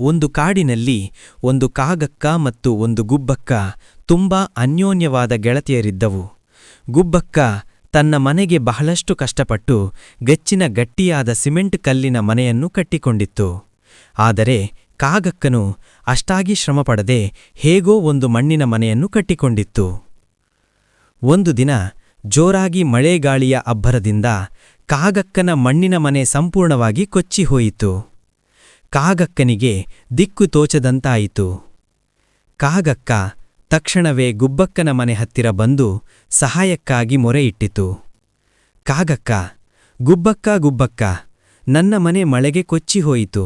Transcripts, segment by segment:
ಒಂದು ಕಾಡಿನಲ್ಲಿ ಒಂದು ಕಾಗಕ್ಕ ಮತ್ತು ಒಂದು ಗುಬ್ಬಕ್ಕ ತುಂಬಾ ಅನ್ಯೋನ್ಯವಾದ ಗೆಳತಿಯರಿದ್ದವು. ಗುಬ್ಬಕ್ಕ ತನ್ನ ಮನೆಗೆ ಬಹಳಷ್ಟು ಕಷ್ಟಪಟ್ಟು ಗಚ್ಚಿನ ಗಟ್ಟಿಯಾದ ಸಿಮೆಂಟ್ ಕಲ್ಲಿನ ಮನೆಯನ್ನು ಕಟ್ಟಿಕೊಂಡಿತ್ತು. ಆದರೆ ಕಾಗಕ್ಕನು ಅಷ್ಟಾಗಿ ಶ್ರಮಪಡದೆ ಹೇಗೋ ಒಂದು ಮಣ್ಣಿನ ಮನೆಯನ್ನು ಕಟ್ಟಿಕೊಂಡಿತ್ತು. ಒಂದು ದಿನ ಜೋರಾಗಿ ಮಳೆಗಾಳಿಯ ಅಬ್ಬರದಿಂದ ಕಾಗಕ್ಕನ ಮಣ್ಣಿನ ಮನೆ ಸಂಪೂರ್ಣವಾಗಿ ಕೊಚ್ಚಿಹೋಯಿತು. ಕಾಗಕ್ಕನಿಗೆ ದಿಕ್ಕು ತೋಚದಂತಾಯಿತು. ಕಾಗಕ್ಕ ತಕ್ಷಣವೇ ಗುಬ್ಬಕ್ಕನ ಮನೆ ಹತ್ತಿರ ಬಂದು ಸಹಾಯಕ್ಕಾಗಿ ಮೊರೆಯಿಟ್ಟಿತು. ಕಾಗಕ್ಕ, ಗುಬ್ಬಕ್ಕ ಗುಬ್ಬಕ್ಕ, ನನ್ನ ಮನೆ ಮಳೆಗೆ ಕೊಚ್ಚಿಹೋಯಿತು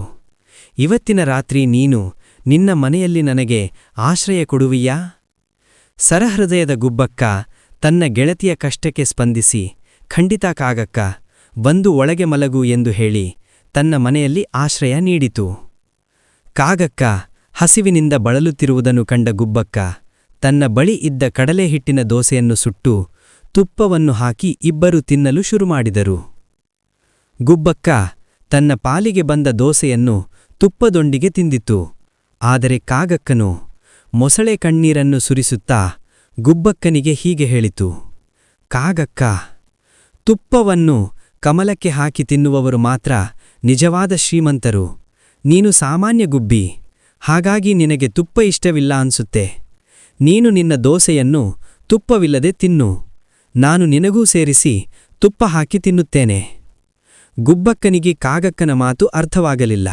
ಇವತ್ತಿನ ರಾತ್ರಿ ನೀನು ನಿನ್ನ ಮನೆಯಲ್ಲಿ ನನಗೆ ಆಶ್ರಯ ಕೊಡುವಿಯಾ? ಸರಹೃದಯದ ಗುಬ್ಬಕ್ಕ ತನ್ನ ಗೆಳತಿಯ ಕಷ್ಟಕ್ಕೆ ಸ್ಪಂದಿಸಿ, ಖಂಡಿತ ಕಾಗಕ್ಕ, ಬಂದು ಒಳಗೆ ಮಲಗು ಎಂದು ಹೇಳಿ ತನ್ನ ಮನೆಯಲ್ಲಿ ಆಶ್ರಯ ನೀಡಿತು. ಕಾಗಕ್ಕ, ಹಸಿವಿನಿಂದ ಬಳಲುತ್ತಿರುವುದನ್ನು ಕಂಡ ಗುಬ್ಬಕ್ಕ, ತನ್ನ ಬಳಿ ಇದ್ದ ಕಡಲೆ ಹಿಟ್ಟಿನ ದೋಸೆಯನ್ನು ಸುಟ್ಟು ತುಪ್ಪವನ್ನು ಹಾಕಿ ಇಬ್ಬರು ತಿನ್ನಲು ಶುರುಮಾಡಿದರು ಗುಬ್ಬಕ್ಕ, ತನ್ನ ಪಾಲಿಗೆ ಬಂದ ದೋಸೆಯನ್ನು ತುಪ್ಪದೊಂಡಿಗೆ ತಿಂದಿತು ಆದರೆ ಕಾಗಕ್ಕನು ಮೊಸಳೆ ಕಣ್ಣೀರನ್ನು ಸುರಿಸುತ್ತಾ ಗುಬ್ಬಕ್ಕನಿಗೆ ಹೀಗೆ ಹೇಳಿತು. ಕಾಗಕ್ಕ, ತುಪ್ಪವನ್ನು ಕಮಲಕ್ಕೆ ಹಾಕಿ ತಿನ್ನುವವರು ಮಾತ್ರ ನಿಜವಾದ ಶ್ರೀಮಂತರು. ನೀನು ಸಾಮಾನ್ಯ ಗುಬ್ಬಿ. ಹಾಗಾಗಿ ನಿನಗೆ ತುಪ್ಪ ಇಷ್ಟವಿಲ್ಲ ಅನ್ಸುತ್ತೆ. ನೀನು ನಿನ್ನ ದೋಸೆಯನ್ನು ತುಪ್ಪವಿಲ್ಲದೆ ತಿನ್ನು. ನಾನು ನಿನಗೂ ಸೇರಿಸಿ ತುಪ್ಪ ಹಾಕಿ ತಿನ್ನುತ್ತೇನೆ. ಗುಬ್ಬಕ್ಕನಿಗೆ ಕಾಗಕ್ಕನ ಮಾತು ಅರ್ಥವಾಗಲಿಲ್ಲ.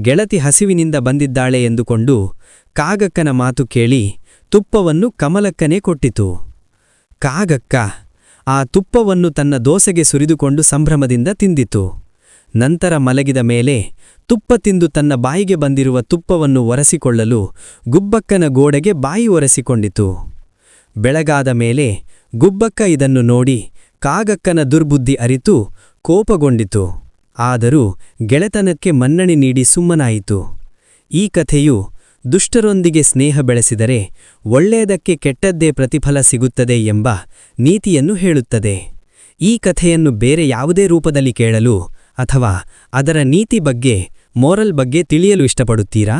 ಗೆಳತಿ ಹಸಿವಿನಿಂದ ಬಂದಿದ್ದಾಳೆ ಎಂದುಕೊಂಡು ಕಾಗಕ್ಕನ ಮಾತು ಕೇಳಿ ತುಪ್ಪವನ್ನು ಕಮಲಕ್ಕನೇ ಕೊಟ್ಟಿತು. ಕಾಗಕ್ಕ, ಆ ತುಪ್ಪವನ್ನು ತನ್ನ ದೋಸೆಗೆ ಸುರಿದುಕೊಂಡು ಸಂಭ್ರಮದಿಂದ ತಿಂದಿತು. ನಂತರ ಮಲಗಿದ ಮೇಲೆ ತುಪ್ಪ ತಿಂದು ತನ್ನ ಬಾಯಿಗೆ ಬಂದಿರುವ ತುಪ್ಪವನ್ನು ಒರೆಸಿಕೊಳ್ಳಲು ಗುಬ್ಬಕ್ಕನ ಗೋಡೆಗೆ ಬಾಯಿ ಒರೆಸಿಕೊಂಡಿತು. ಬೆಳಗಾದ ಮೇಲೆ ಗುಬ್ಬಕ್ಕ ಇದನ್ನು ನೋಡಿ ಕಾಗಕ್ಕನ ದುರ್ಬುದ್ಧಿ ಅರಿತು ಕೋಪಗೊಂಡಿತು. ಆದರೂ ಗೆಳೆತನಕ್ಕೆ ಮನ್ನಣೆ ನೀಡಿ ಸುಮ್ಮನಾಯಿತು. ಈ ಕಥೆಯು ದುಷ್ಟರೊಂದಿಗೆ ಸ್ನೇಹ ಬೆಳೆಸಿದರೆ ಒಳ್ಳೆಯದಕ್ಕೆ ಕೆಟ್ಟದ್ದೇ ಪ್ರತಿಫಲ ಸಿಗುತ್ತದೆ ಎಂಬ ನೀತಿಯನ್ನು ಹೇಳುತ್ತದೆ. ಈ ಕಥೆಯನ್ನು ಬೇರೆ ಯಾವುದೇ ರೂಪದಲ್ಲಿ ಕೇಳಲು ಅಥವಾ ಅದರ ನೀತಿ ಬಗ್ಗೆ ಮೋರಲ್ ಬಗ್ಗೆ ತಿಳಿಯಲು ಇಷ್ಟಪಡುತ್ತೀರಾ?